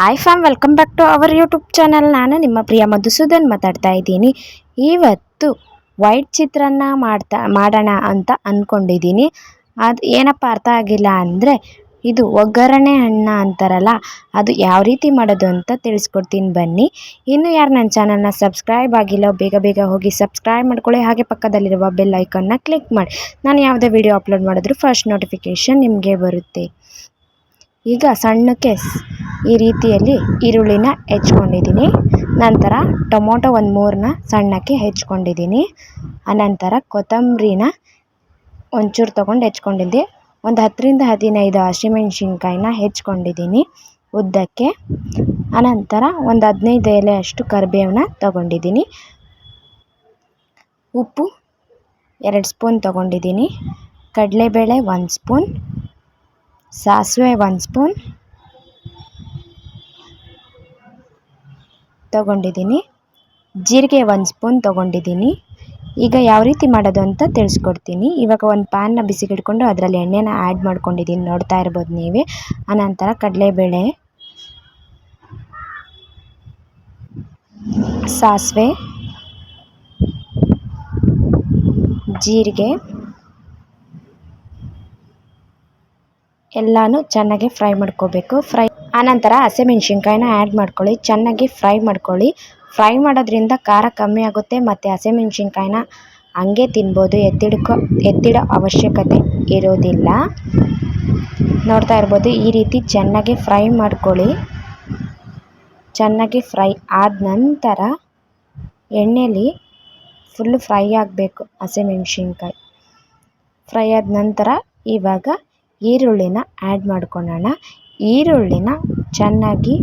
Hi fam welcome back to our YouTube channel ನಾನು ನಿಮ್ಮ ಪ್ರಿಯ ಮಧುಸೂದನ್ ಮಾತಾಡ್ತಾ ಇದ್ದೀನಿ. ಇವತ್ತು ವೈಟ್ ಚಿತ್ರಾನ್ನ ಮಾಡ್ತಾ, ಮಾಡೋಣ ಅಂತ ಅಂದ್ಕೊಂಡಿದ್ದೀನಿ ಅದು ಏನಪ್ಪ ಅರ್ಥ ಆಗಿಲ್ಲ ಅಂದರೆ ಇದು ಒಗ್ಗರಣೆ ಹಣ್ಣ ಅಂತಾರಲ್ಲ, ಅದು ಯಾವ ರೀತಿ ಮಾಡೋದು ಅಂತ ತಿಳಿಸ್ಕೊಡ್ತೀನಿ ಬನ್ನಿ. ಇನ್ನು ಯಾರು ನನ್ನ ಚಾನಲ್ನ ಸಬ್ಸ್ಕ್ರೈಬ್ ಆಗಿಲ್ಲ, ಬೇಗ ಬೇಗ ಹೋಗಿ ಸಬ್ಸ್ಕ್ರೈಬ್ ಮಾಡ್ಕೊಳ್ಳಿ. ಹಾಗೆ ಪಕ್ಕದಲ್ಲಿರುವ ಬೆಲ್ ಐಕನ್ನ ಕ್ಲಿಕ್ ಮಾಡಿ. ನಾನು ಯಾವುದೇ ವಿಡಿಯೋ ಅಪ್ಲೋಡ್ ಮಾಡಿದ್ರು ಫಸ್ಟ್ ನೋಟಿಫಿಕೇಷನ್ ನಿಮಗೆ ಬರುತ್ತೆ. ಈಗ ಸಣ್ಣಕ್ಕೆ ಈ ರೀತಿಯಲ್ಲಿ ಈರುಳ್ಳಿನ ಹೆಚ್ಕೊಂಡಿದ್ದೀನಿ. ನಂತರ ಟೊಮೊಟೊ ಒಂದು ಮೂರನ್ನ ಸಣ್ಣಕ್ಕೆ ಹೆಚ್ಕೊಂಡಿದ್ದೀನಿ. ಆನಂತರ ಕೊತ್ತಂಬರಿನ ಒಂಚೂರು ತೊಗೊಂಡು ಹೆಚ್ಕೊಂಡಿದ್ದೆ. ಒಂದು ಹತ್ತರಿಂದ ಹದಿನೈದು ಹಸಿಮೆಣ್ಸಿನ್ಕಾಯಿನ ಹೆಚ್ಕೊಂಡಿದ್ದೀನಿ ಉದ್ದಕ್ಕೆ. ಆನಂತರ ಒಂದು ಹದಿನೈದು ಎಲೆ ಅಷ್ಟು ಕರಿಬೇವನ್ನ ತೊಗೊಂಡಿದ್ದೀನಿ. ಉಪ್ಪು ಎರಡು ಸ್ಪೂನ್ ತೊಗೊಂಡಿದ್ದೀನಿ. ಕಡಲೆಬೇಳೆ ಒಂದು ಸ್ಪೂನ್. ಸಾಸಿವೆ ಒಂದು ಸ್ಪೂನ್. ತಗೊಂಡಿದ್ದೀನಿ. ಜೀರಿಗೆ ಒಂದು ಸ್ಪೂನ್ ತೊಗೊಂಡಿದ್ದೀನಿ. ಈಗ ಯಾವ ರೀತಿ ಮಾಡೋದು ಅಂತ ತಿಳಿಸ್ಕೊಡ್ತೀನಿ. ಇವಾಗ ಒಂದು ಪ್ಯಾನ್ನ ಬಿಸಿಗಿಡ್ಕೊಂಡು ಅದರಲ್ಲಿ ಎಣ್ಣೆನ ಆ್ಯಡ್ ಮಾಡ್ಕೊಂಡಿದ್ದೀನಿ. ನೋಡ್ತಾ ಇರ್ಬೋದು ನೀವೇ. ಆನಂತರ ಕಡಲೆಬೇಳೆ. ಸಾಸಿವೆ. ಜೀರಿಗೆ. ಎಲ್ಲನೂ ಚೆನ್ನಾಗಿ ಫ್ರೈ ಮಾಡ್ಕೋಬೇಕು. ಫ್ರೈ ಆನಂತರ ಹಸಿಮೆಣ್ಸಿನ್ಕಾಯಿನ ಆ್ಯಡ್ ಮಾಡ್ಕೊಳ್ಳಿ. ಚೆನ್ನಾಗಿ ಫ್ರೈ ಮಾಡ್ಕೊಳ್ಳಿ. ಫ್ರೈ ಮಾಡೋದ್ರಿಂದ ಖಾರ ಕಮ್ಮಿ ಆಗುತ್ತೆ ಮತ್ತು ಹಸಿಮೆಣ್ಸಿನ್ಕಾಯಿನ ಹಂಗೆ ತಿನ್ಬೋದು. ಎತ್ತಿಡ್ಕೊ, ಎತ್ತಿಡೋ ಅವಶ್ಯಕತೆ ಇರೋದಿಲ್ಲ. ನೋಡ್ತಾ ಇರ್ಬೋದು, ಈ ರೀತಿ ಚೆನ್ನಾಗಿ ಫ್ರೈ ಮಾಡ್ಕೊಳ್ಳಿ. ಚೆನ್ನಾಗಿ ಫ್ರೈ ಆದ ನಂತರ ಎಣ್ಣೆಲಿ ಫುಲ್ಲು ಫ್ರೈ ಆಗಬೇಕು ಹಸಿಮೆಣ್ಸಿನ್ಕಾಯಿ. ಫ್ರೈ ಆದ ನಂತರ ಇವಾಗ ಈರುಳ್ಳಿನ ಆ್ಯಡ್ ಮಾಡ್ಕೊಳ್ಳೋಣ ಈರುಳ್ಳಿನ ಚೆನ್ನಾಗಿ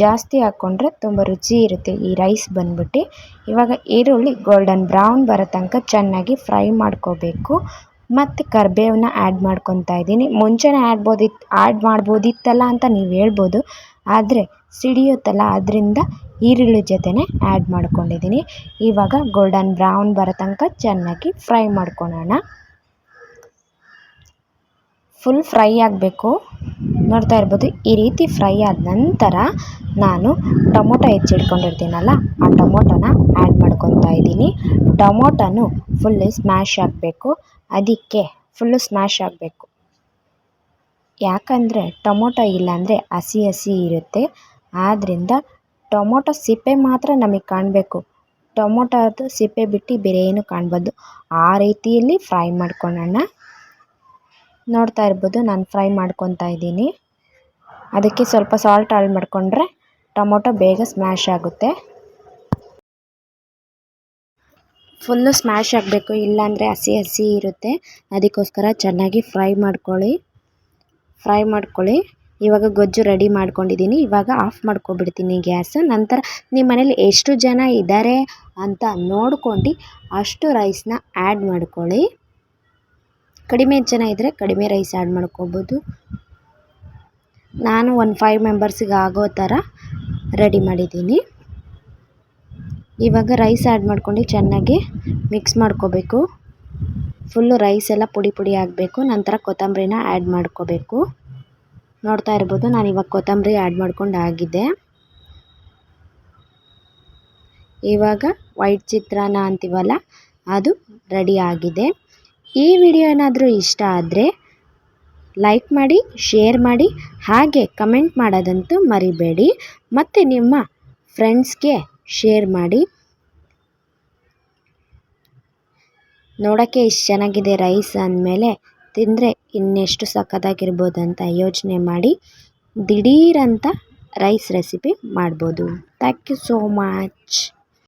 ಜಾಸ್ತಿ ಹಾಕ್ಕೊಂಡ್ರೆ ತುಂಬ ರುಚಿ ಇರುತ್ತೆ ಈ ರೈಸ್ ಬಂದ್ಬಿಟ್ಟು. ಇವಾಗ ಈರುಳ್ಳಿ ಗೋಲ್ಡನ್ ಬ್ರೌನ್ ಬರೋ ತನಕ ಚೆನ್ನಾಗಿ ಫ್ರೈ ಮಾಡ್ಕೋಬೇಕು. ಮತ್ತು ಕರಿಬೇವನ್ನ ಆ್ಯಡ್ ಮಾಡ್ಕೊತಾ ಇದ್ದೀನಿ. ಮುಂಚೆನೇ ಆಡ್ಬೋದಿತ್ತು ಆ್ಯಡ್ ಮಾಡ್ಬೋದಿತ್ತಲ್ಲ ಅಂತ ನೀವು ಹೇಳ್ಬೋದು. ಆದರೆ ಸಿಡಿಯುತ್ತಲ್ಲ, ಅದರಿಂದ ಈರುಳ್ಳಿ ಜೊತೆನೇ ಆ್ಯಡ್ ಮಾಡ್ಕೊಂಡಿದ್ದೀನಿ. ಇವಾಗ ಗೋಲ್ಡನ್ ಬ್ರೌನ್ ಬರೋ ತನಕ ಚೆನ್ನಾಗಿ ಫ್ರೈ ಮಾಡ್ಕೊಳೋಣ. ಫುಲ್ ಫ್ರೈ ಆಗಬೇಕು. ನೋಡ್ತಾ ಇರ್ಬೋದು, ಈ ರೀತಿ ಫ್ರೈ ಆದ ನಂತರ ನಾನು ಟೊಮೊಟೊ ಹೆಚ್ಚಿಟ್ಕೊಂಡಿರ್ತೀನಲ್ಲ, ಆ ಟೊಮೊಟೊನ ಆ್ಯಡ್ ಮಾಡ್ಕೊತಾ ಇದ್ದೀನಿ. ಟೊಮೊಟೊನು ಫುಲ್ಲು ಸ್ಮ್ಯಾಶ್ ಆಗಬೇಕು. ಅದಕ್ಕೆ ಫುಲ್ಲು ಸ್ಮ್ಯಾಶ್ ಆಗಬೇಕು. ಯಾಕಂದರೆ ಟೊಮೊಟೊ ಇಲ್ಲಾಂದರೆ ಹಸಿ ಹಸಿ ಇರುತ್ತೆ. ಆದ್ದರಿಂದ ಟೊಮೊಟೊ ಸಿಪ್ಪೆ ಮಾತ್ರ ನಮಗೆ ಕಾಣಬೇಕು. ಟೊಮೊಟೊದು ಸಿಪ್ಪೆ ಬಿಟ್ಟು ಬೇರೆ ಏನು ಕಾಣ್ಬೋದು ಆ ರೀತಿಯಲ್ಲಿ ಫ್ರೈ ಮಾಡ್ಕೊಳ್ಳೋಣ ನೋಡ್ತಾ ಇರ್ಬೋದು, ನಾನು ಫ್ರೈ ಮಾಡ್ಕೊತಾ ಇದ್ದೀನಿ. ಅದಕ್ಕೆ ಸ್ವಲ್ಪ ಸಾಲ್ಟ್ ಆ್ಯಡ್ ಮಾಡಿಕೊಂಡ್ರೆ ಟೊಮೊಟೊ ಬೇಗ ಸ್ಮ್ಯಾಶ್ ಆಗುತ್ತೆ. ಫುಲ್ಲು ಸ್ಮ್ಯಾಶ್ ಆಗಬೇಕು, ಇಲ್ಲಾಂದರೆ ಹಸಿ ಹಸಿ ಇರುತ್ತೆ. ಅದಕ್ಕೋಸ್ಕರ ಚೆನ್ನಾಗಿ ಫ್ರೈ ಮಾಡ್ಕೊಳ್ಳಿ. ಫ್ರೈ ಮಾಡ್ಕೊಳ್ಳಿ. ಇವಾಗ ಗೊಜ್ಜು ರೆಡಿ ಮಾಡ್ಕೊಂಡಿದ್ದೀನಿ. ಇವಾಗ ಆಫ್ ಮಾಡ್ಕೊಬಿಡ್ತೀನಿ ಗ್ಯಾಸ್. ನಂತರ ನಿಮ್ಮ ಮನೇಲಿ ಎಷ್ಟು ಜನ ಇದ್ದಾರೆ ಅಂತ ನೋಡ್ಕೊಂಡು ಅಷ್ಟು ರೈಸ್ನ ಆ್ಯಡ್ ಮಾಡ್ಕೊಳ್ಳಿ. ಕಡಿಮೆ ಜನ ಇದ್ದರೆ ಕಡಿಮೆ ರೈಸ್ ಆ್ಯಡ್ ಮಾಡ್ಕೋಬೋದು. ನಾನು ಒಂದು ಫೈವ್ ಮೆಂಬರ್ಸಿಗೆ ಆಗೋ ಥರ ರೆಡಿ ಮಾಡಿದ್ದೀನಿ. ಇವಾಗ ರೈಸ್ ಆ್ಯಡ್ ಮಾಡ್ಕೊಂಡು ಚೆನ್ನಾಗಿ ಮಿಕ್ಸ್ ಮಾಡ್ಕೋಬೇಕು. ಫುಲ್ಲು ರೈಸ್ ಎಲ್ಲ ಪುಡಿ ಪುಡಿ ಆಗಬೇಕು. ನಂತರ ಕೊತ್ತಂಬರಿನ ಆ್ಯಡ್ ಮಾಡ್ಕೋಬೇಕು. ನೋಡ್ತಾ ಇರ್ಬೋದು, ನಾನು ಇವಾಗ ಕೊತ್ತಂಬರಿ ಆ್ಯಡ್ ಮಾಡ್ಕೊಂಡು ಆಗಿದೆ. ಇವಾಗ ವೈಟ್ ಚಿತ್ರಾನ್ನ ಅಂತೀವಲ್ಲ, ಅದು ರೆಡಿ ಆಗಿದೆ. ಈ ವಿಡಿಯೋ ಏನಾದರೂ ಇಷ್ಟ ಆದರೆ ಲೈಕ್ ಮಾಡಿ ಶೇರ್ ಮಾಡಿ, ಹಾಗೆ ಕಮೆಂಟ್ ಮಾಡೋದಂತೂ ಮರಿಬೇಡಿ. ಮತ್ತು ನಿಮ್ಮ ಫ್ರೆಂಡ್ಸ್ಗೆ ಶೇರ್ ಮಾಡಿ. ನೋಡೋಕ್ಕೆ ಇಷ್ಟು ಚೆನ್ನಾಗಿದೆ ರೈಸ್ ಅಂದಮೇಲೆ ತಿಂದರೆ ಇನ್ನೆಷ್ಟು ಅಂತ ಯೋಚನೆ ಮಾಡಿ, ದಿಢೀರಂತ ರೈಸ್ ರೆಸಿಪಿ ಮಾಡ್ಬೋದು. Thank you so much